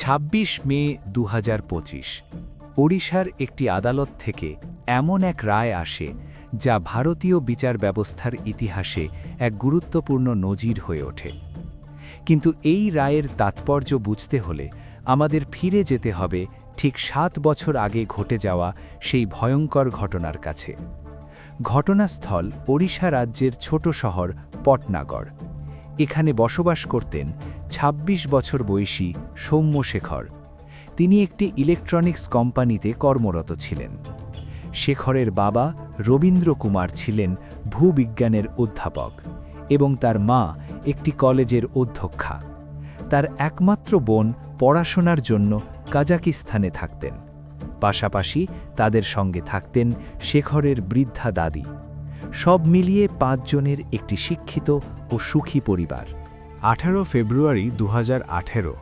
২৬ মে দু হাজার পঁচিশ, ওড়িশার একটি আদালত থেকে এমন এক রায় আসে যা ভারতীয় বিচার ব্যবস্থার ইতিহাসে এক গুরুত্বপূর্ণ নজির হয়ে ওঠে। কিন্তু এই রায়ের তাৎপর্য বুঝতে হলে আমাদের ফিরে যেতে হবে ঠিক সাত বছর আগে ঘটে যাওয়া সেই ভয়ঙ্কর ঘটনার কাছে। ঘটনাস্থল ওড়িশা রাজ্যের ছোট শহর পটনাগড়। এখানে বসবাস করতেন ২৬ বছর বয়সী সৌম্যশেখর তিনি একটি ইলেকট্রনিক্স কোম্পানিতে কর্মরত ছিলেন। শেখরের বাবা রবীন্দ্র কুমার ছিলেন ভূবিজ্ঞানের অধ্যাপক এবং তার মা একটি কলেজের অধ্যক্ষা। তার একমাত্র বোন পড়াশোনার জন্য কাজাকিস্তানে থাকতেন। পাশাপাশি তাদের সঙ্গে থাকতেন শেখরের বৃদ্ধা দাদি। সব মিলিয়ে পাঁচজনের একটি শিক্ষিত ও সুখী পরিবার। আঠারো ফেব্রুয়ারি দু হাজার আঠেরো।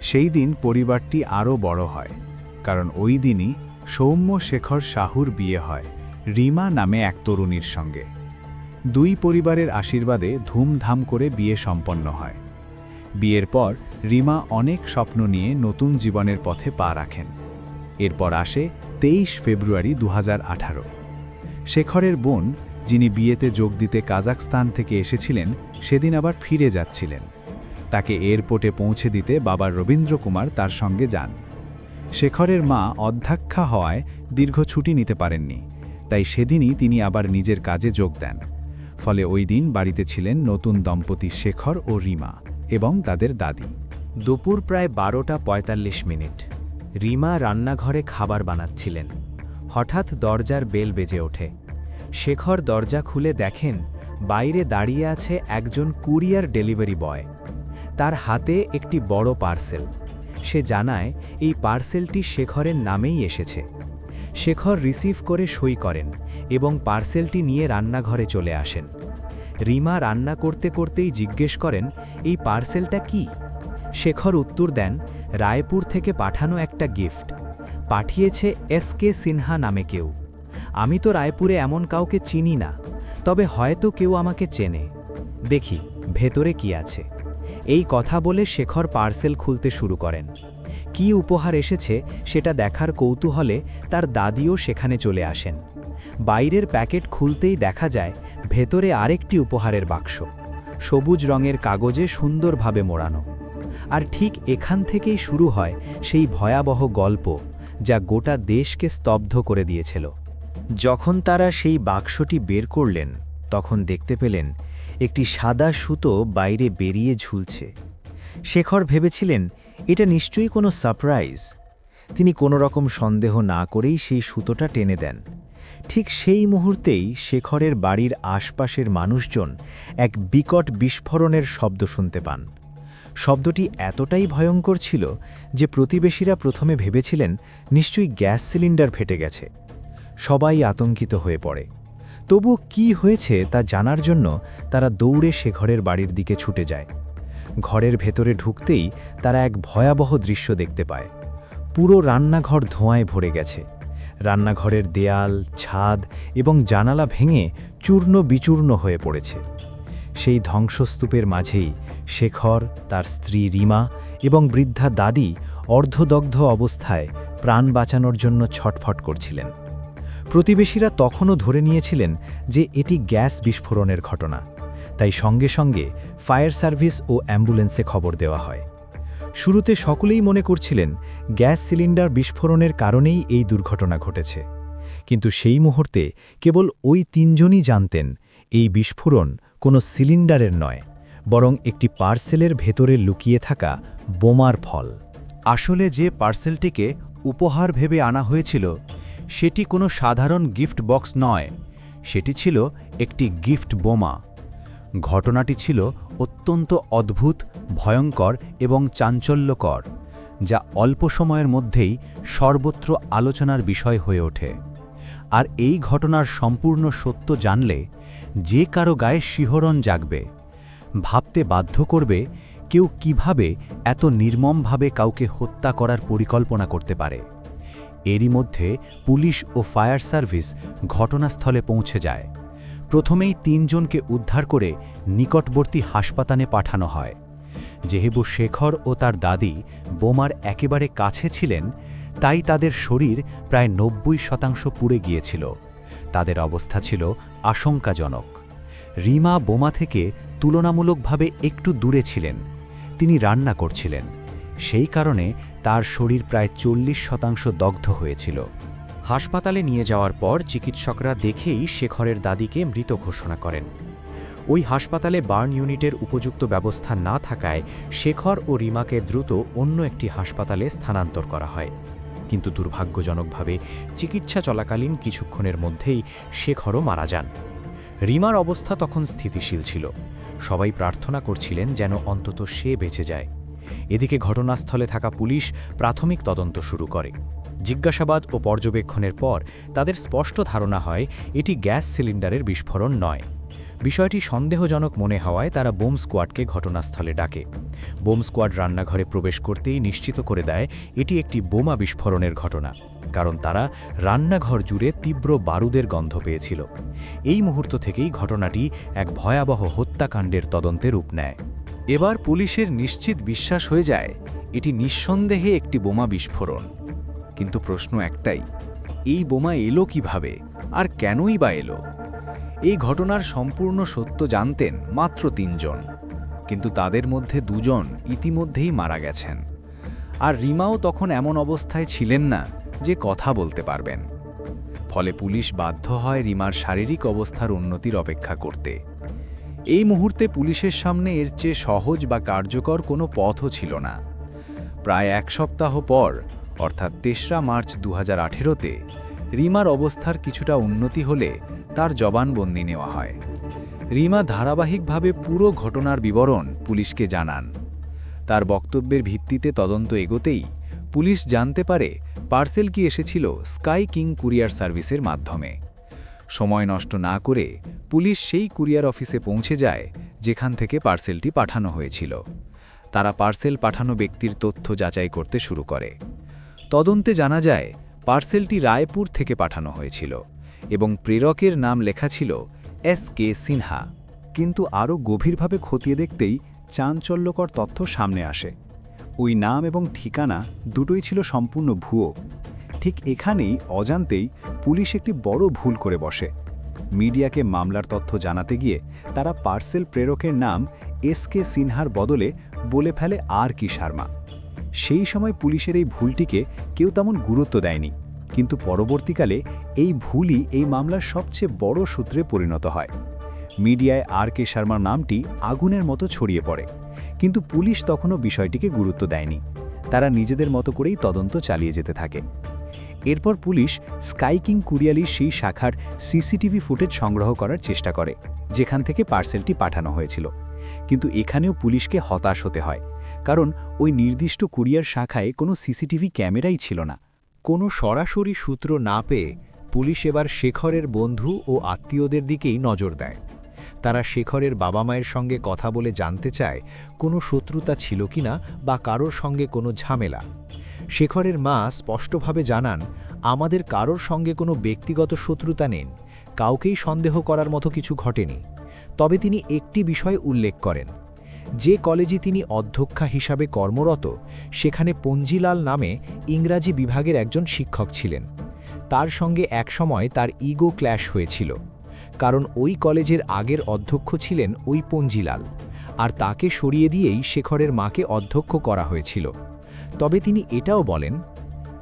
সেই দিন পরিবারটি আরও বড় হয়, কারণ ওই দিনই সৌম্য শেখর শাহুর বিয়ে হয়, রিমা নামে এক তরুণীর সঙ্গে। দুই পরিবারের আশীর্বাদে ধুমধাম করে বিয়ে সম্পন্ন হয়। বিয়ের পর রিমা অনেক স্বপ্ন নিয়ে নতুন জীবনের পথে পা রাখেন। এরপর আসে তেইশ ফেব্রুয়ারি দু হাজার আঠারো। শেখরের বোন যিনি বিয়েতে যোগ দিতে কাজাকস্তান থেকে এসেছিলেন, সেদিন আবার ফিরে যাচ্ছিলেন। তাকে এয়ারপোর্টে পৌঁছে দিতে বাবা রবীন্দ্র কুমার তার সঙ্গে যান। শেখরের মা অধ্যাক্ষা হওয়ায় দীর্ঘ ছুটি নিতে পারেননি, তাই সেদিনই তিনি আবার নিজের কাজে যোগ দেন। ফলে ওই দিন বাড়িতে ছিলেন নতুন দম্পতি শেখর ও রিমা এবং তাদের দাদি। দুপুর প্রায় বারোটা পঁয়তাল্লিশ মিনিট। রিমা রান্নাঘরে খাবার বানাচ্ছিলেন। হঠাৎ দরজার বেল বেজে ওঠে। শেখর দরজা খুলে দেখেন, বাইরে দাঁড়িয়ে আছে একজন কুরিয়ার ডেলিভারি বয়। তার হাতে একটি বড় পার্সেল। সে জানায়, এই পার্সেলটি শেখরের নামেই এসেছে। শেখর রিসিভ করে সই করেন এবং পার্সেলটি নিয়ে রান্নাঘরে চলে আসেন। রিমা রান্না করতে করতেই জিজ্ঞেস করেন, এই পার্সেলটা কি? শেখর উত্তর দেন, রায়পুর থেকে পাঠানো একটা গিফট। পাঠিয়েছে এস কে সিনহা নামে কেউ। আমি তো রায়পুরে এমন কাউকে চিনি না, তবে হয়তো কেউ আমাকে চেনে। দেখি, ভেতরে কি আছে। এই কথা বলে শেখর পার্সেল খুলতে শুরু করেন। কি উপহার এসেছে সেটা দেখার কৌতূহলে তার দাদিও সেখানে চলে আসেন। বাইরের প্যাকেট খুলতেই দেখা যায় ভেতরে আরেকটি উপহারের বাক্স। সবুজ রঙের কাগজে সুন্দরভাবে মোড়ানো। আর ঠিক এখান থেকেই শুরু হয় সেই ভয়াবহ গল্প, যা গোটা দেশকে স্তব্ধ করে দিয়েছিল। যখন তারা সেই বাক্সটি বের করলেন, তখন দেখতে পেলেন একটি সাদা সুতো বাইরে বেরিয়ে ঝুলছে। শেখর ভেবেছিলেন, এটা নিশ্চয়ই কোনো সারপ্রাইজ। তিনি কোনো রকম সন্দেহ না করেই সেই সুতোটা টেনে দেন। ঠিক সেই মুহূর্তেই শেখরের বাড়ির আশপাশের মানুষজন এক বিকট বিস্ফোরণের শব্দ শুনতে পান। শব্দটি এতটাই ভয়ঙ্কর ছিল যে প্রতিবেশীরা প্রথমে ভেবেছিলেন, নিশ্চয়ই গ্যাস সিলিন্ডার ফেটে গেছে। সবাই আতঙ্কিত হয়ে পড়ে। তবু কি হয়েছে তা জানার জন্য তারা দৌড়ে সে ঘরের বাড়ির দিকে ছুটে যায়। ঘরের ভেতরে ঢুকতেই তারা এক ভয়াবহ দৃশ্য দেখতে পায়। পুরো রান্নাঘর ধোঁয়ায় ভরে গেছে। রান্নাঘরের দেয়াল, ছাদ এবং জানালা ভেঙে চূর্ণ বিচূর্ণ হয়ে পড়েছে। সেই ধ্বংসস্তূপের মাঝেই শেখর, তার স্ত্রী রিমা এবং বৃদ্ধা দাদি অর্ধদগ্ধ অবস্থায় প্রাণ বাঁচানোর জন্য ছটফট করছিলেন। প্রতিবেশীরা তখনও ধরে নিয়েছিলেন যে এটি গ্যাস বিস্ফোরণের ঘটনা। তাই সঙ্গে সঙ্গে ফায়ার সার্ভিস ও অ্যাম্বুলেন্সে খবর দেওয়া হয়। শুরুতে সকলেই মনে করছিলেন গ্যাস সিলিন্ডার বিস্ফোরণের কারণেই এই দুর্ঘটনা ঘটেছে। কিন্তু সেই মুহূর্তে কেবল ওই তিনজনই জানতেন এই বিস্ফোরণ কোনো সিলিন্ডারের নয়, বরং একটি পার্সেলের ভেতরে লুকিয়ে থাকা বোমার ফল। আসলে যে পার্সেলটিকে উপহার ভেবে আনা হয়েছিল সেটি কোনো সাধারণ গিফট বক্স নয়। সেটি ছিল একটি গিফট বোমা। ঘটনাটি ছিল অত্যন্ত অদ্ভুত, ভয়ঙ্কর এবং চাঞ্চল্যকর, যা অল্প সময়ের মধ্যেই সর্বত্র আলোচনার বিষয় হয়ে ওঠে। আর এই ঘটনার সম্পূর্ণ সত্য জানলে যে কারও গায়ে শিহরণ জাগবে, ভাবতে বাধ্য করবে কেউ কীভাবে এত নির্মমভাবে কাউকে হত্যা করার পরিকল্পনা করতে পারে। এরই মধ্যে পুলিশ ও ফায়ার সার্ভিস ঘটনাস্থলে পৌঁছে যায়। প্রথমেই তিনজনকে উদ্ধার করে নিকটবর্তী হাসপাতালে পাঠানো হয়। যেহেতু শেখর ও তার দাদি বোমার একেবারে কাছে ছিলেন, তাই তাদের শরীর প্রায় নব্বই শতাংশ পুড়ে গিয়েছিল। তাদের অবস্থা ছিল আশঙ্কাজনক। রিমা বোমা থেকে তুলনামূলকভাবে একটু দূরে ছিলেন। তিনি রান্না করছিলেন। সেই কারণে তার শরীর প্রায় চল্লিশ শতাংশ দগ্ধ হয়েছিল। হাসপাতালে নিয়ে যাওয়ার পর চিকিৎসকরা দেখেই শেখরের দাদিকে মৃত ঘোষণা করেন। ওই হাসপাতালে বার্ন ইউনিটের উপযুক্ত ব্যবস্থা না থাকায় শেখর ও রিমাকে দ্রুত অন্য একটি হাসপাতালে স্থানান্তর করা হয়। কিন্তু দুর্ভাগ্যজনকভাবে চিকিৎসা চলাকালীন কিছুক্ষণের মধ্যেই শেখরও মারা যান। রিমার অবস্থা তখন স্থিতিশীল ছিল। সবাই প্রার্থনা করছিলেন যেন অন্তত সে বেঁচে যায়। এদিকে ঘটনাস্থলে থাকা পুলিশ প্রাথমিক তদন্ত শুরু করে। জিজ্ঞাসাবাদ ও পর্যবেক্ষণের পর তাদের স্পষ্ট ধারণা হয়, এটি গ্যাস সিলিন্ডারের বিস্ফোরণ নয়। বিষয়টি সন্দেহজনক মনে হওয়ায় তারা বোম স্কোয়াডকে ঘটনাস্থলে ডাকে। বোম স্কোয়াড রান্নাঘরে প্রবেশ করতেই নিশ্চিত করে দেয়, এটি একটি বোমা বিস্ফোরণের ঘটনা, কারণ তারা রান্নাঘর জুড়ে তীব্র বারুদের গন্ধ পেয়েছিল। এই মুহূর্ত থেকেই ঘটনাটি এক ভয়াবহ হত্যাকাণ্ডের তদন্তে রূপ নেয়। এবার পুলিশের নিশ্চিত বিশ্বাস হয়ে যায়, এটি নিঃসন্দেহে একটি বোমা বিস্ফোরণ। কিন্তু প্রশ্ন একটাই, এই বোমা এলো কীভাবে? আর কেনই বা এলো? এই ঘটনার সম্পূর্ণ সত্য জানতেন মাত্র তিনজন। কিন্তু তাদের মধ্যে দুজন ইতিমধ্যেই মারা গেছেন। আর রিমাও তখন এমন অবস্থায় ছিলেন না যে কথা বলতে পারবেন। ফলে পুলিশ বাধ্য হয় রিমার শারীরিক অবস্থার উন্নতির অপেক্ষা করতে। এই মুহূর্তে পুলিশের সামনে এর চেয়ে সহজ বা কার্যকর কোনো পথও ছিল না। প্রায় এক সপ্তাহ পর, অর্থাৎ তেসরা মার্চ দু হাজার রিমার অবস্থার কিছুটা উন্নতি হলে তার জবানবন্দি নেওয়া হয়। রিমা ধারাবাহিকভাবে পুরো ঘটনার বিবরণ পুলিশকে জানান। তার বক্তব্যের ভিত্তিতে তদন্ত এগোতেই পুলিশ জানতে পারে, পার্সেল কি এসেছিল স্কাই কিং কুরিয়ার সার্ভিসের মাধ্যমে। সময় নষ্ট না করে পুলিশ সেই কুরিয়ার অফিসে পৌঁছে যায়, যেখান থেকে পার্সেলটি পাঠানো হয়েছিল। তারা পার্সেল পাঠানো ব্যক্তির তথ্য যাচাই করতে শুরু করে। তদন্তে জানা যায়, পার্সেলটি রায়পুর থেকে পাঠানো হয়েছিল এবং প্রেরকের নাম লেখা ছিল এস কে সিনহা। কিন্তু আরও গভীরভাবে খতিয়ে দেখতেই চাঞ্চল্যকর তথ্য সামনে আসে। ওই নাম এবং ঠিকানা দুটোই ছিল সম্পূর্ণ ভুয়ো। ঠিক এখানেই, অজান্তেই পুলিশ একটি বড় ভুল করে বসে। মিডিয়াকে মামলার তথ্য জানাতে গিয়ে তারা পার্সেল প্রেরকের নাম এস কে সিনহার বদলে বলে ফেলে আর কি শর্মা সেই সময় পুলিশের এই ভুলটিকে কেউ তেমন গুরুত্ব দেয়নি, কিন্তু পরবর্তীকালে এই ভুলই এই মামলার সবচেয়ে বড় সূত্রে পরিণত হয়। মিডিয়ায় আর কে শর্মার নামটি আগুনের মতো ছড়িয়ে পড়ে, কিন্তু পুলিশ তখনও বিষয়টিকে গুরুত্ব দেয়নি। তারা নিজেদের মতো করেই তদন্ত চালিয়ে যেতে থাকে। এরপর পুলিশ স্কাইকিং কুরিয়ালির সেই শাখার সিসিটিভি ফুটেজ সংগ্রহ করার চেষ্টা করে, যেখান থেকে পার্সেলটি পাঠানো হয়েছিল। কিন্তু এখানেও পুলিশকে হতাশ হতে হয়, কারণ ওই নির্দিষ্ট কুরিয়ার শাখায় কোনো সিসিটিভি ক্যামেরাই ছিল না। কোনো সরাসরি সূত্র না পেয়ে পুলিশ এবার শেখরের বন্ধু ও আত্মীয়দের দিকেই নজর দেয়। তারা শেখরের বাবা মায়ের সঙ্গে কথা বলে জানতে চায়, কোনো শত্রুতা ছিল কিনা বা কারোর সঙ্গে কোনো ঝামেলা। শেখরের মা স্পষ্টভাবে জানান, আমাদের কারোর সঙ্গে কোনো ব্যক্তিগত শত্রুতা নেন কাউকেই সন্দেহ করার মতো কিছু ঘটেনি। তবে তিনি একটি বিষয় উল্লেখ করেন, যে কলেজে তিনি অধ্যক্ষা হিসাবে কর্মরত, সেখানে পঞ্জিলাল নামে ইংরাজি বিভাগের একজন শিক্ষক ছিলেন। তার সঙ্গে একসময় তার ইগো ক্ল্যাশ হয়েছিল, কারণ ওই কলেজের আগের অধ্যক্ষ ছিলেন ওই পঞ্জিলাল, আর তাকে সরিয়ে দিয়েই শেখরের মাকে অধ্যক্ষ করা হয়েছিল। তবে তিনি এটাও বলেন,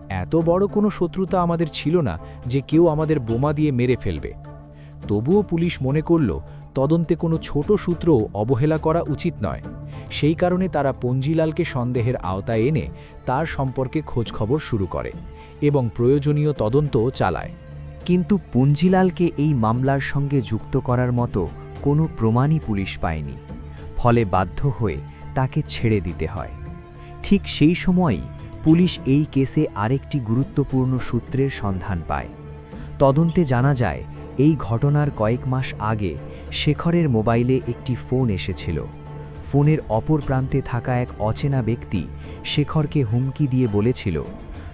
এত বড় কোনো শত্রুতা আমাদের ছিল না যে কেউ আমাদের বোমা দিয়ে মেরে ফেলবে। তবুও পুলিশ মনে করল, তদন্তে কোনো ছোট সূত্রও অবহেলা করা উচিত নয়। সেই কারণে তারা পঞ্জিলালকে সন্দেহের আওতায় এনে তার সম্পর্কে খোঁজখবর শুরু করে এবং প্রয়োজনীয় তদন্তও চালায়। কিন্তু পুঞ্জিলালকে এই মামলার সঙ্গে যুক্ত করার মতো কোনো প্রমাণই পুলিশ পায়নি। ফলে বাধ্য হয়ে তাকে ছেড়ে দিতে হয়। ঠিক সেই সময়ই পুলিশ এই কেসে আরেকটি গুরুত্বপূর্ণ সূত্রের সন্ধান পায়। তদন্তে জানা যায়, এই ঘটনার কয়েক মাস আগে শেখরের মোবাইলে একটি ফোন এসেছিল। ফোনের অপর প্রান্তে থাকা এক অচেনা ব্যক্তি শেখরকে হুমকি দিয়ে বলেছিল,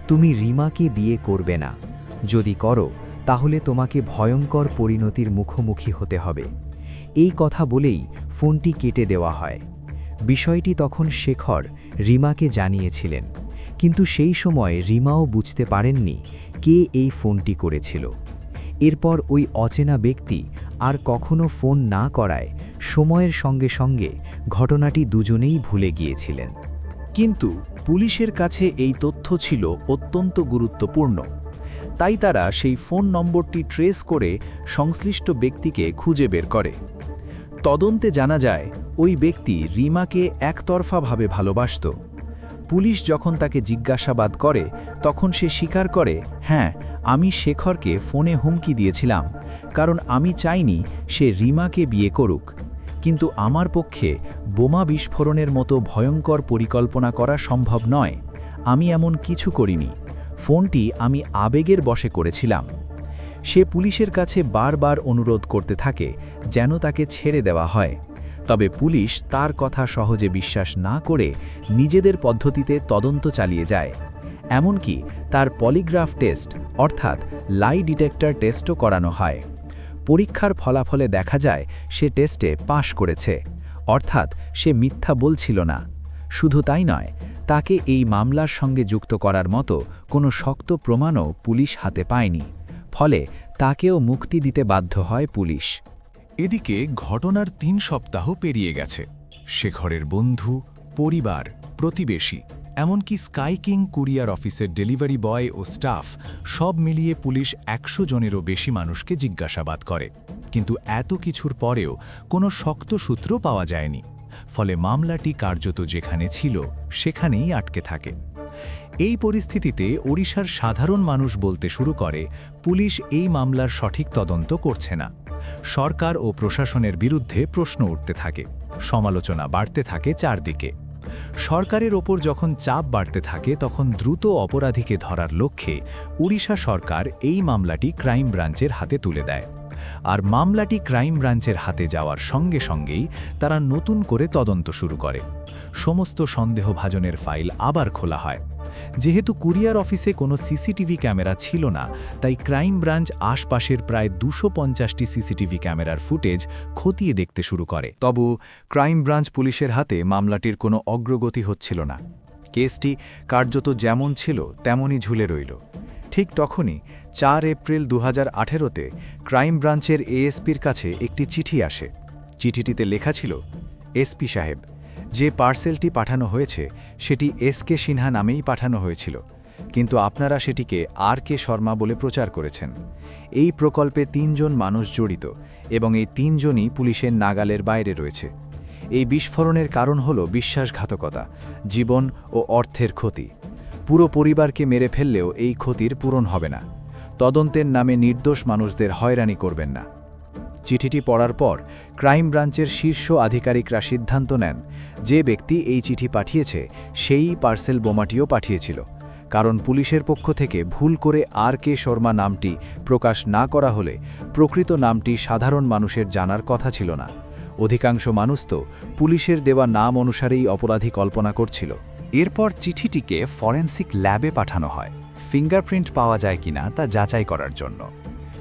তুমি রিমাকে বিয়ে করবে না। যদি করো, তাহলে তোমাকে ভয়ঙ্কর পরিণতির মুখোমুখি হতে হবে। এই কথা বলেই ফোনটি কেটে দেওয়া হয়। বিষয়টি তখন শেখর রিমাকে জানিয়েছিলেন। কিন্তু সেই সময় রিমাও বুঝতে পারেননি কে এই ফোনটি করেছিল। এরপর ওই অচেনা ব্যক্তি আর কখনো ফোন না করায় সময়ের সঙ্গে সঙ্গে ঘটনাটি দুজনেই ভুলে গিয়েছিলেন। কিন্তু পুলিশের কাছে এই তথ্য ছিল অত্যন্ত গুরুত্বপূর্ণ। তাই তারা সেই ফোন নম্বরটি ট্রেস করে সংশ্লিষ্ট ব্যক্তিকে খুঁজে বের করে। তদন্তে জানা যায় ওই ব্যক্তি রিমাকে একতরফাভাবে ভালোবাসত। পুলিশ যখন তাকে জিজ্ঞাসাবাদ করে, তখন সে স্বীকার করে হ্যাঁ আমি শেখরকে ফোনে হুমকি দিয়েছিলাম, কারণ আমি চাইনি সে রিমাকে বিয়ে করুক। কিন্তু আমার পক্ষে বোমা বিস্ফোরণের মতো ভয়ঙ্কর পরিকল্পনা করা সম্ভব নয়। আমি এমন কিছু করিনি। ফোনটি আমি আবেগের বশে করেছিলাম। সে পুলিশের কাছে বারবার অনুরোধ করতে থাকে, যেন তাকে ছেড়ে দেওয়া হয়। তবে পুলিশ তার কথা সহজে বিশ্বাস না করে নিজেদের পদ্ধতিতে তদন্ত চালিয়ে যায়। এমনকি তার পলিগ্রাফ টেস্ট, অর্থাৎ লাই ডিটেক্টর টেস্টও করানো হয়। পরীক্ষার ফলাফলে দেখা যায়, সে টেস্টে পাশ করেছে। অর্থাৎ সে মিথ্যা বলছিল না। শুধু তাই নয়, তাকে এই মামলার সঙ্গে যুক্ত করার মতো কোনো শক্ত প্রমাণও পুলিশ হাতে পায়নি। ফলে তাকেও মুক্তি দিতে বাধ্য হয় পুলিশ। এদিকে ঘটনার তিন সপ্তাহ পেরিয়ে গেছে। শেখরের বন্ধু, পরিবার, প্রতিবেশী, এমনকি স্কাইকিং কুরিয়ার অফিসের ডেলিভারি বয় ও স্টাফ সব মিলিয়ে পুলিশ একশো জনেরও বেশি মানুষকে জিজ্ঞাসাবাদ করে। কিন্তু এত কিছুর পরেও কোনো শক্ত সূত্র পাওয়া যায়নি। ফলে মামলাটি কার্যত যেখানে ছিল, সেখানেই আটকে থাকে। এই পরিস্থিতিতে ওড়িশার সাধারণ মানুষ বলতে শুরু করে, পুলিশ এই মামলার সঠিক তদন্ত করছে না। সরকার ও প্রশাসনের বিরুদ্ধে প্রশ্ন উঠতে থাকে, সমালোচনা বাড়তে থাকে চারদিকে। সরকারের ওপর যখন চাপ বাড়তে থাকে, তখন দ্রুত অপরাধীকে ধরার লক্ষ্যে উড়িষ্যা সরকার এই মামলাটি ক্রাইম ব্রাঞ্চের হাতে তুলে দেয়। আর মামলাটি ক্রাইম ব্রাঞ্চের হাতে যাওয়ার সঙ্গে সঙ্গেই তারা নতুন করে তদন্ত শুরু করে। সমস্ত সন্দেহভাজনের ফাইল আবার খোলা হয়। যেহেতু কুরিয়ার অফিসে কোনো সিসিটিভি ক্যামেরা ছিল না, তাই ক্রাইম ব্রাঞ্চ আশপাশের প্রায় দুশো পঞ্চাশটি সিসিটিভি ক্যামেরার ফুটেজ খতিয়ে দেখতে শুরু করে। তবু ক্রাইম ব্রাঞ্চ পুলিশের হাতে মামলাটির কোনো অগ্রগতি হচ্ছিল না। কেসটি কার্যত যেমন ছিল, তেমনই ঝুলে রইল। ঠিক তখনই চার এপ্রিল দু হাজার আঠেরোতে ক্রাইম ব্রাঞ্চের এএসপির কাছে একটি চিঠি আসে। চিঠিটিতে লেখা ছিল, এসপি সাহেব যে পার্সেলটি পাঠানো হয়েছে, সেটি এস কে সিনহা নামেই পাঠানো হয়েছিল। কিন্তু আপনারা সেটিকে আর কে শর্মা বলে প্রচার করেছেন। এই প্রকল্পে তিনজন মানুষ জড়িত এবং এই তিনজনই পুলিশের নাগালের বাইরে রয়েছে। এই বিস্ফোরণের কারণ হল বিশ্বাসঘাতকতা, জীবন ও অর্থের ক্ষতি। পুরো পরিবারকে মেরে ফেললেও এই ক্ষতির পূরণ হবে না। তদন্তের নামে নির্দোষ মানুষদের হয়রানি করবেন না। চিঠিটি পড়ার পর ক্রাইম ব্রাঞ্চের শীর্ষ আধিকারিকরা সিদ্ধান্ত নেন, যে ব্যক্তি এই চিঠি পাঠিয়েছে, সেই পার্সেল বোমাটিও পাঠিয়েছিল। কারণ পুলিশের পক্ষ থেকে ভুল করে আর কে শর্মা নামটি প্রকাশ না করা হলে প্রকৃত নামটি সাধারণ মানুষের জানার কথা ছিল না। অধিকাংশ মানুষ তো পুলিশের দেওয়া নাম অনুসারেই অপরাধী কল্পনা করছিল। এরপর চিঠিটিকে ফরেন্সিক ল্যাবে পাঠানো হয়। ফিঙ্গারপ্রিন্ট পাওয়া যায় কিনা তা যাচাই করার জন্য।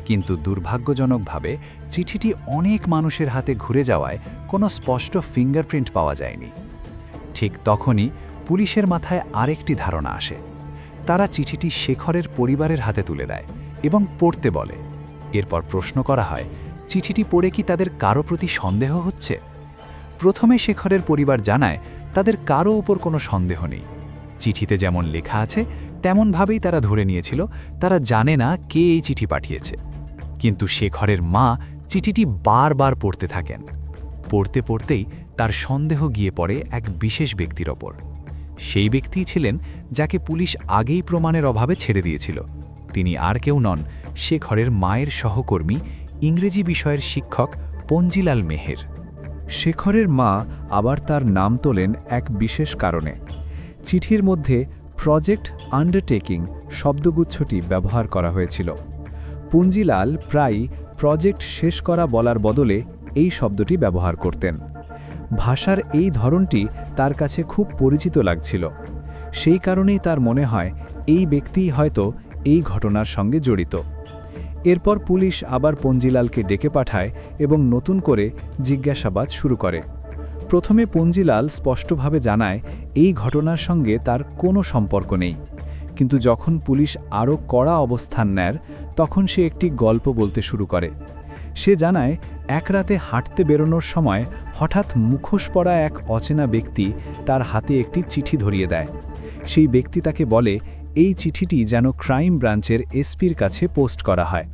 কিন্তু দুর্ভাগ্যজনকভাবে চিঠিটি অনেক মানুষের হাতে ঘুরে যাওয়ায় কোনো স্পষ্ট ফিঙ্গারপ্রিন্ট পাওয়া যায়নি। ঠিক তখনই পুলিশের মাথায় আরেকটি ধারণা আসে। তারা চিঠিটি শেখরের পরিবারের হাতে তুলে দেয় এবং পড়তে বলে। এরপর প্রশ্ন করা হয়, চিঠিটি পড়ে কি তাদের কারও প্রতি সন্দেহ হচ্ছে? প্রথমে শেখরের পরিবার জানায়, তাদের কারও উপর কোনো সন্দেহ নেই। চিঠিতে যেমন লেখা আছে, তেমনভাবেই তারা ধরে নিয়েছিল, তারা জানে না কে এই চিঠি পাঠিয়েছে। কিন্তু শেখরের মা চিঠিটি বারবার পড়তে থাকেন। পড়তে পড়তেই তার সন্দেহ গিয়ে পড়ে এক বিশেষ ব্যক্তির ওপর। সেই ব্যক্তিই ছিলেন যাকে পুলিশ আগেই প্রমাণের অভাবে ছেড়ে দিয়েছিল। তিনি আর কেউ নন শেখরের মায়ের সহকর্মী, ইংরেজি বিষয়ের শিক্ষক পঞ্জিলাল মেহের। শেখরের মা আবার তার নাম তোলেন এক বিশেষ কারণে। চিঠির মধ্যে প্রজেক্ট আন্ডারটেকিং শব্দগুচ্ছটি ব্যবহার করা হয়েছিল। পুঞ্জিলাল প্রায়ই প্রজেক্ট শেষ করা বলার বদলে এই শব্দটি ব্যবহার করতেন। ভাষার এই ধরনটি তার কাছে খুব পরিচিত লাগছিল। সেই কারণেই তার মনে হয় এই ব্যক্তিই হয়তো এই ঘটনার সঙ্গে জড়িত। এরপর পুলিশ আবার পঞ্জিলালকে ডেকে পাঠায় এবং নতুন করে জিজ্ঞাসাবাদ শুরু করে। প্রথমে পঞ্জিলাল স্পষ্টভাবে জানায়, এই ঘটনার সঙ্গে তার কোনো সম্পর্ক নেই। কিন্তু যখন পুলিশ আরও কড়া অবস্থান নেয়, তখন সে একটি গল্প বলতে শুরু করে। সে জানায়, এক রাতে হাঁটতে বেরোনোর সময় হঠাৎ মুখোশ পরা এক অচেনা ব্যক্তি তার হাতে একটি চিঠি ধরিয়ে দেয়। সেই ব্যক্তি তাকে বলে, এই চিঠিটি যেন ক্রাইম ব্রাঞ্চের এসপির কাছে পোস্ট করা হয়।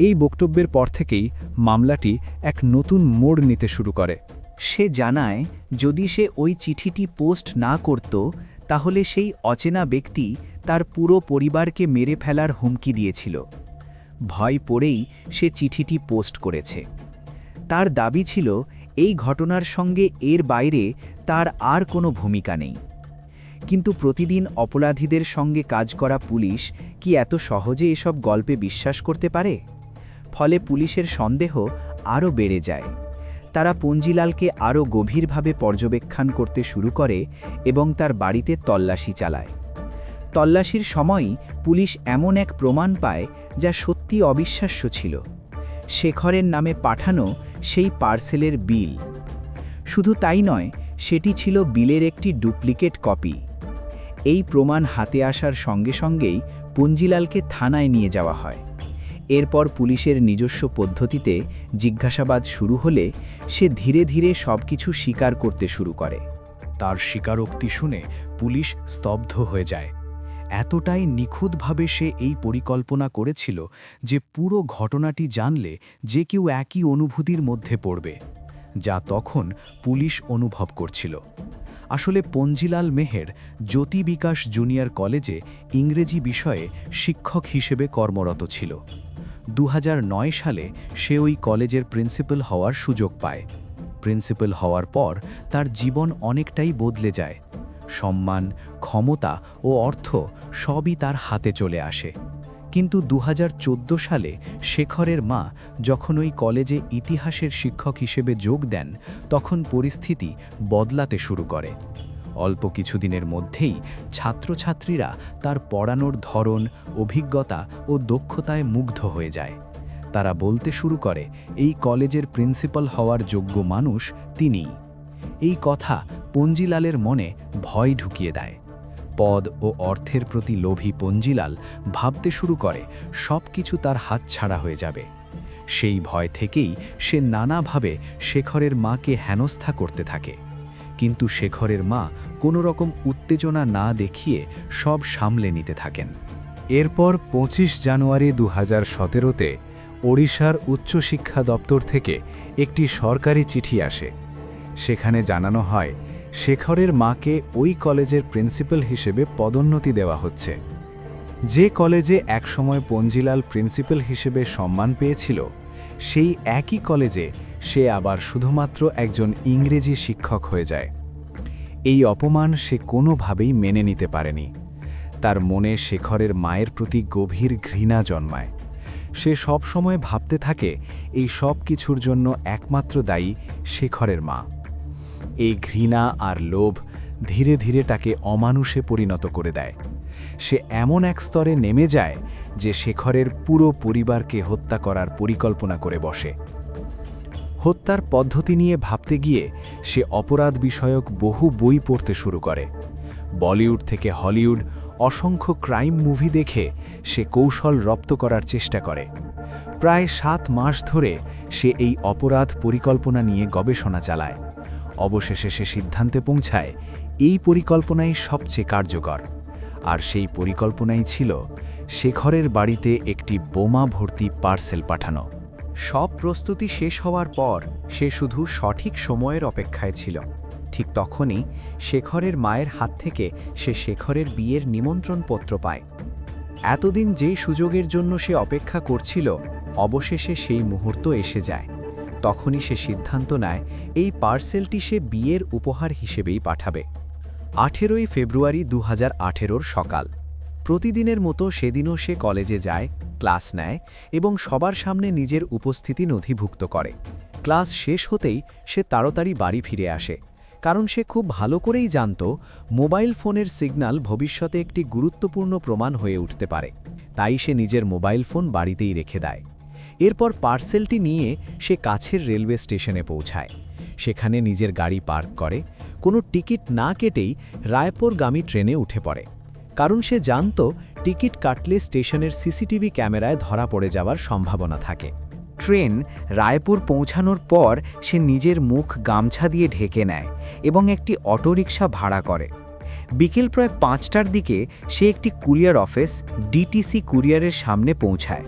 এই বক্তব্যের পর থেকেই মামলাটি এক নতুন মোড় নিতে শুরু করে। সে জানায়, যদি সে ওই চিঠিটি পোস্ট না করত, তাহলে সেই অচেনা ব্যক্তি তার পুরো পরিবারকে মেরে ফেলার হুমকি দিয়েছিল। ভয় পড়েই সে চিঠিটি পোস্ট করেছে। তার দাবি ছিল, এই ঘটনার সঙ্গে এর বাইরে তার আর কোনো ভূমিকা নেই। কিন্তু প্রতিদিন অপরাধীদের সঙ্গে কাজ করা পুলিশ কি এত সহজে এসব গল্পে বিশ্বাস করতে পারে? ফলে পুলিশের সন্দেহ আরও বেড়ে যায়। তারা পঞ্জিলালকে আরও গভীরভাবে পর্যবেক্ষণ করতে শুরু করে এবং তার বাড়িতে তল্লাশি চালায়। তল্লাশির সময়ই পুলিশ এমন এক প্রমাণ পায় যা সত্যি অবিশ্বাস্য ছিল। শেখরের নামে পাঠানো সেই পার্সেলের বিল। শুধু তাই নয়, সেটি ছিল বিলের একটি ডুপ্লিকেট কপি। এই প্রমাণ হাতে আসার সঙ্গে সঙ্গেই পুঞ্জিলালকে থানায় নিয়ে যাওয়া হয়। এরপর পুলিশের নিজস্ব পদ্ধতিতে জিজ্ঞাসাবাদ শুরু হলে সে ধীরে ধীরে সবকিছু স্বীকার করতে শুরু করে। তার স্বীকারোক্তি শুনে পুলিশ স্তব্ধ হয়ে যায়। এতটাই নিখুঁতভাবে সে এই পরিকল্পনা করেছিল যে পুরো ঘটনাটি জানলে যে কেউ একই অনুভূতির মধ্যে পড়বে, যা তখন পুলিশ অনুভব করছিল। আসলে পঞ্জিলাল মেহের জ্যোতি বিকাশ জুনিয়র কলেজে ইংরেজি বিষয়ে শিক্ষক হিসেবে কর্মরত ছিল। দু হাজার নয় সালে সে ওই কলেজের প্রিন্সিপাল হওয়ার সুযোগ পায়। প্রিন্সিপাল হওয়ার পর তার জীবন অনেকটাই বদলে যায়। সম্মান, ক্ষমতা ও অর্থ সবই তার হাতে চলে আসে। কিন্তু দু হাজার চোদ্দ সালে শেখরের মা যখন ওই কলেজে ইতিহাসের শিক্ষক হিসেবে যোগ দেন, তখন পরিস্থিতি বদলাতে শুরু করে। অল্প কিছুদিনের মধ্যেই ছাত্রছাত্রীরা তার পড়ানোর ধরন, অভিজ্ঞতা ও দক্ষতায় মুগ্ধ হয়ে যায়। তারা বলতে শুরু করে, এই কলেজের প্রিন্সিপাল হওয়ার যোগ্য মানুষ তিনিই। এই কথা পঞ্জিলালের মনে ভয় ঢুকিয়ে দেয়। পদ ও অর্থের প্রতি লোভী পঞ্জিলাল ভাবতে শুরু করে সব কিছু তার হাতছাড়া হয়ে যাবে। সেই ভয় থেকেই সে নানাভাবে শেখরের মাকে হেনস্থা করতে থাকে। কিন্তু শেখরের মা কোনো রকম উত্তেজনা না দেখিয়ে সব সামলে নিতে থাকেন। এরপর ২৫ জানুয়ারি দু হাজার সতেরোতে ওড়িশার উচ্চশিক্ষা দপ্তর থেকে একটি সরকারি চিঠি আসে। সেখানে জানানো হয়, শেখরের মাকে ওই কলেজের প্রিন্সিপাল হিসেবে পদোন্নতি দেওয়া হচ্ছে। যে কলেজে একসময় পঞ্জিলাল প্রিন্সিপাল হিসেবে সম্মান পেয়েছিল, সেই একই কলেজে সে আবার শুধুমাত্র একজন ইংরেজি শিক্ষক হয়ে যায়। এই অপমান সে কোনোভাবেই মেনে নিতে পারেনি। তার মনে শেখরের মায়ের প্রতি গভীর ঘৃণা জন্মায়। সে সব সময় ভাবতে থাকে, এই সব কিছুর জন্য একমাত্র দায়ী শেখরের মা। এই ঘৃণা আর লোভ ধীরে ধীরে তাকে অমানুষে পরিণত করে দেয়। সে এমন এক স্তরে নেমে যায় যে শেখরের পুরো পরিবারকে হত্যা করার পরিকল্পনা করে বসে। হত্যার পদ্ধতি নিয়ে ভাবতে গিয়ে সে অপরাধ বিষয়ক বহু বই পড়তে শুরু করে। বলিউড থেকে হলিউড অসংখ্য ক্রাইম মুভি দেখে সে কৌশল রপ্ত করার চেষ্টা করে। প্রায় সাত মাস ধরে সে এই অপরাধ পরিকল্পনা নিয়ে গবেষণা চালায়। অবশেষে সে সিদ্ধান্তে পৌঁছায়, এই পরিকল্পনাই সবচেয়ে কার্যকর। আর সেই পরিকল্পনাই ছিল শেখরের বাড়িতে একটি বোমা ভর্তি পার্সেল পাঠানো। সব প্রস্তুতি শেষ হওয়ার পর সে শুধু সঠিক সময়ের অপেক্ষায় ছিল। ঠিক তখনই শেখরের মায়ের হাত থেকে সে শেখরের বিয়ের নিমন্ত্রণপত্র পায়। এতদিন যে সুযোগের জন্য সে অপেক্ষা করছিল, অবশেষে সেই মুহূর্ত এসে যায়। তখনই সে সিদ্ধান্ত নেয়, এই পার্সেলটি সে বিয়ের উপহার হিসেবেই পাঠাবে। আঠেরোই ফেব্রুয়ারি দু হাজার সকাল। প্রতিদিনের মতো সেদিনও সে কলেজে যায়, ক্লাস নেয় এবং সবার সামনে নিজের উপস্থিতি নথিভুক্ত করে। ক্লাস শেষ হতেই সে তাড়াতাড়ি বাড়ি ফিরে আসে, কারণ সে খুব ভালো করেই জানত মোবাইল ফোনের সিগন্যাল ভবিষ্যতে একটি গুরুত্বপূর্ণ প্রমাণ হয়ে উঠতে পারে। তাই সে নিজের মোবাইল ফোন বাড়িতেই রেখে দেয়। এরপর পার্সেলটি নিয়ে সে কাছের রেলওয়ে স্টেশনে পৌঁছায়। সেখানে নিজের গাড়ি পার্ক করে। কোনো টিকিট না কেটেই রায়পুরগামী ট্রেনে উঠে পড়ে। কারণ সে জানত, টিকিট কাটলে স্টেশনের সিসিটিভি ক্যামেরায় ধরা পড়ে যাওয়ার সম্ভাবনা থাকে। ট্রেন রায়পুর পৌঁছানোর পর সে নিজের মুখ গামছা দিয়ে ঢেকে নেয় এবং একটি অটোরিকশা ভাড়া করে। বিকেল প্রায় পাঁচটার দিকে সে একটি কুরিয়ার অফিস, ডিটিসি কুরিয়ারের সামনে পৌঁছায়।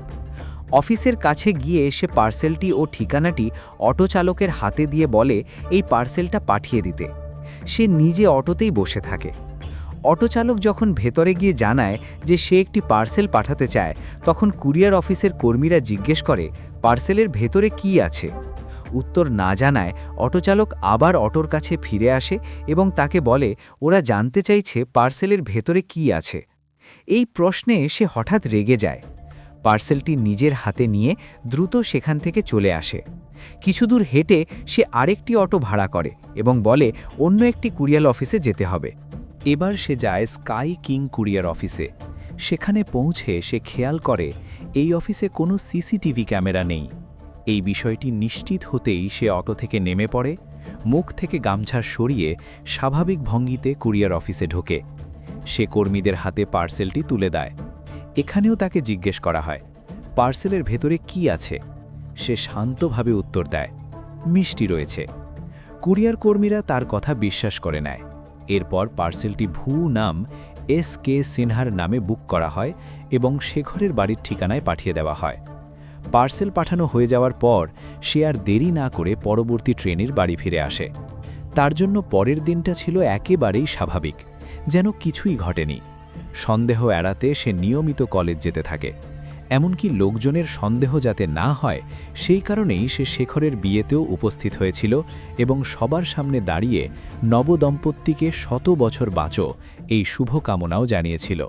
অফিসের কাছে গিয়ে সে পার্সেলটি ও ঠিকানাটি অটো চালকের হাতে দিয়ে বলে এই পার্সেলটা পাঠিয়ে দিতে। সে নিজে অটোতেই বসে থাকে। অটো চালক যখন ভেতরে গিয়ে জানায় যে সে একটি পার্সেল পাঠাতে চায়, তখন কুরিয়ার অফিসের কর্মীরা জিজ্ঞেস করে, পার্সেলের ভেতরে কি আছে? উত্তর না জানায়, অটোচালক আবার অটোর কাছে ফিরে আসে এবং তাকে বলে, ওরা জানতে চাইছে পার্সেলের ভেতরে কি আছে। এই প্রশ্নে সে হঠাৎ রেগে যায়। পার্সেলটি নিজের হাতে নিয়ে দ্রুত সেখান থেকে চলে আসে। কিছুদূর হেঁটে সে আরেকটি অটো ভাড়া করে এবং বলে, অন্য একটি কুরিয়াল অফিসে যেতে হবে। এবার সে যায় স্কাই কিং কুরিয়ার অফিসে। সেখানে পৌঁছে সে খেয়াল করে, এই অফিসে কোনো সিসিটিভি ক্যামেরা নেই। এই বিষয়টি নিশ্চিত হতেই সে অটো থেকে নেমে পড়ে, মুখ থেকে গামছা সরিয়ে স্বাভাবিক ভঙ্গিতে কুরিয়ার অফিসে ঢোকে। সে কর্মীদের হাতে পার্সেলটি তুলে দেয়। এখানেও তাকে জিজ্ঞেস করা হয়, পার্সেলের ভেতরে কি আছে? সে শান্তভাবে উত্তর দেয়, মিষ্টি রয়েছে। কুরিয়ার কর্মীরা তার কথা বিশ্বাস করে নেয়। এরপর পার্সেলটি ভূ নাম এস কে সিনহার নামে বুক করা হয় এবং শেখরের বাড়ির ঠিকানায় পাঠিয়ে দেওয়া হয়। পার্সেল পাঠানো হয়ে যাওয়ার পর সে আর দেরি না করে পরবর্তী ট্রেনের বাড়ি ফিরে আসে। তার জন্য পরের দিনটা ছিল একেবারেই স্বাভাবিক, যেন কিছুই ঘটেনি। সন্দেহ এড়াতে সে নিয়মিত কলেজ যেতে থাকে। এমনকি লোকজনের সন্দেহ যাতে না হয়, সেই কারণেই সে শেখরের বিয়েতেও উপস্থিত হয়েছিল এবং সবার সামনে দাঁড়িয়ে নবদম্পতিকে শত বছর বাঁচো এই শুভ কামনাও জানিয়েছিল।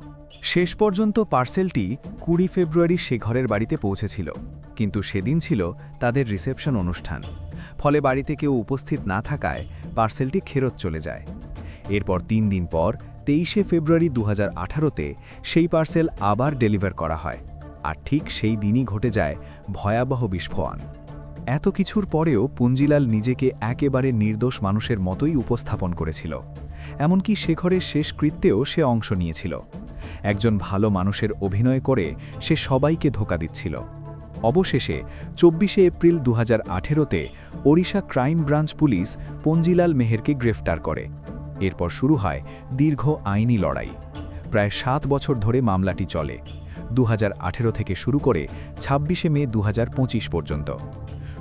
শেষ পর্যন্ত পার্সেলটি কুড়ি ফেব্রুয়ারি সে ঘরের বাড়িতে পৌঁছেছিল, কিন্তু সেদিন ছিল তাদের রিসেপশন অনুষ্ঠান। ফলে বাড়িতে কেউ উপস্থিত না থাকায় পার্সেলটি ফেরত চলে যায়। এরপর তিন দিন পর তেইশে ফেব্রুয়ারি দু হাজার সেই পার্সেল আবার ডেলিভার করা হয়। আর ঠিক সেই দিনই ঘটে যায় ভয়াবহ বিস্ফোরণ। এত কিছুর পরেও পুঞ্জিলাল নিজেকে একেবারে নির্দোষ মানুষের মতোই উপস্থাপন করেছিল। এমনকি শেখরের শেষ কৃত্যেও সে অংশ নিয়েছিল। একজন ভালো মানুষের অভিনয় করে সে সবাইকে ধোকা দিচ্ছিল। অবশেষে চব্বিশে এপ্রিল দু হাজার Odisha crime branch police Panjilal মেহেরকে গ্রেফতার করে। এরপর শুরু হয় দীর্ঘ আইনি লড়াই। প্রায় সাত বছর ধরে মামলাটি চলে দু হাজার আঠেরো থেকে শুরু করে ছাব্বিশে মে দু হাজার পঁচিশ পর্যন্ত।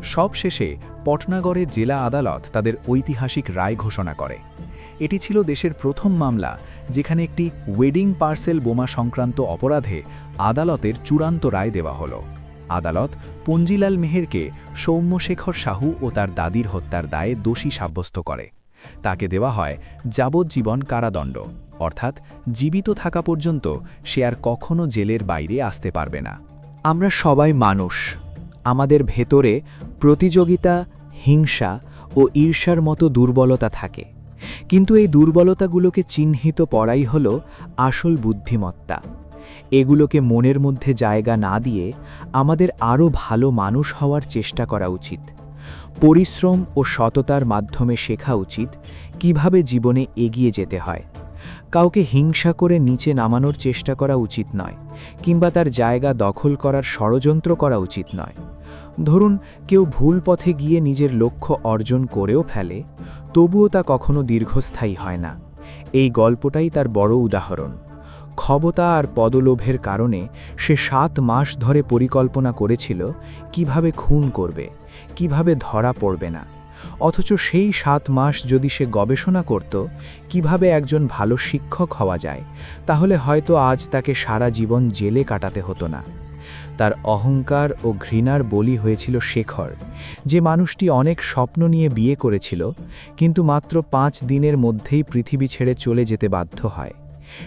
সব শেষে পটনাগড়ের জেলা আদালত তাদের ঐতিহাসিক রায় ঘোষণা করে। এটি ছিল দেশের প্রথম মামলা যেখানে একটি ওয়েডিং পার্সেল বোমা সংক্রান্ত অপরাধে আদালতের চূড়ান্ত রায় দেওয়া হল। আদালত পঞ্জিলাল মেহেরকে সৌম্যশেখর সাহু ও তার দাদির হত্যার দায়ে দোষী সাব্যস্ত করে। তাকে দেওয়া হয় যাবজ্জীবন কারাদণ্ড। অর্থাৎ জীবিত থাকা পর্যন্ত সে আর কখনো জেলের বাইরে আসতে পারবে না। আমরা সবাই মানুষ। আমাদের ভেতরে প্রতিযোগিতা, হিংসা ও ঈর্ষার মতো দুর্বলতা থাকে। কিন্তু এই দুর্বলতাগুলোকে চিহ্নিত পড়াই হল আসল বুদ্ধিমত্তা। এগুলোকে মনের মধ্যে জায়গা না দিয়ে আমাদের আরও ভালো মানুষ হওয়ার চেষ্টা করা উচিত। পরিশ্রম ও সততার মাধ্যমে শেখা উচিত কীভাবে জীবনে এগিয়ে যেতে হয়। কাউকে হিংসা করে নিচে নামানোর চেষ্টা করা উচিত নয়, কিংবা তার জায়গা দখল করার ষড়যন্ত্র করা উচিত নয়। ধরুন, কেউ ভুল পথে গিয়ে নিজের লক্ষ্য অর্জন করেও ফেলে, তবুও তা কখনো দীর্ঘস্থায়ী হয় না। এই গল্পটাই তার বড় উদাহরণ। ক্ষমতা আর পদলোভের কারণে সে সাত মাস ধরে পরিকল্পনা করেছিল কীভাবে খুন করবে। কীভাবে ধরা পড়বে না? অথচ সেই সাত মাস যদি সে গবেষণা করত, কীভাবে একজন ভালো শিক্ষক হওয়া যায়, তাহলে হয়তো আজ তাকে সারা জীবন জেলে কাটাতে হতো না। তার অহংকার ও ঘৃণার বলি হয়েছিল শেখর, যে মানুষটি অনেক স্বপ্ন নিয়ে বিয়ে করেছিল, কিন্তু মাত্র পাঁচ দিনের মধ্যেই পৃথিবী ছেড়ে চলে যেতে বাধ্য হয়।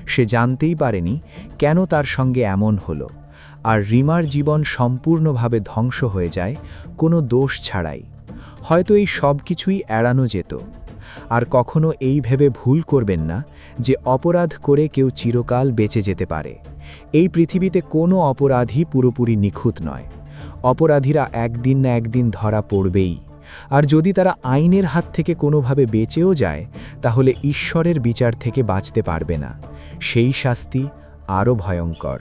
সে জানতেই পারেনি কেন তার সঙ্গে এমন হলো। আর রিমার জীবন সম্পূর্ণভাবে ধ্বংস হয়ে যায়, কোনো দোষ ছাড়াই। হয়তো এই সব কিছুই এড়ানো যেত। আর কখনো এই ভেবে ভুল করবেন না যে অপরাধ করে কেউ চিরকাল বেঁচে যেতে পারে। এই পৃথিবীতে কোনো অপরাধী পুরোপুরি নিখুঁত নয়। অপরাধীরা একদিন না একদিন ধরা পড়বেই। আর যদি তারা আইনের হাত থেকে কোনোভাবে বেঁচেও যায়, তাহলে ঈশ্বরের বিচার থেকে বাঁচতে পারবে না। সেই শাস্তি আরও ভয়ঙ্কর।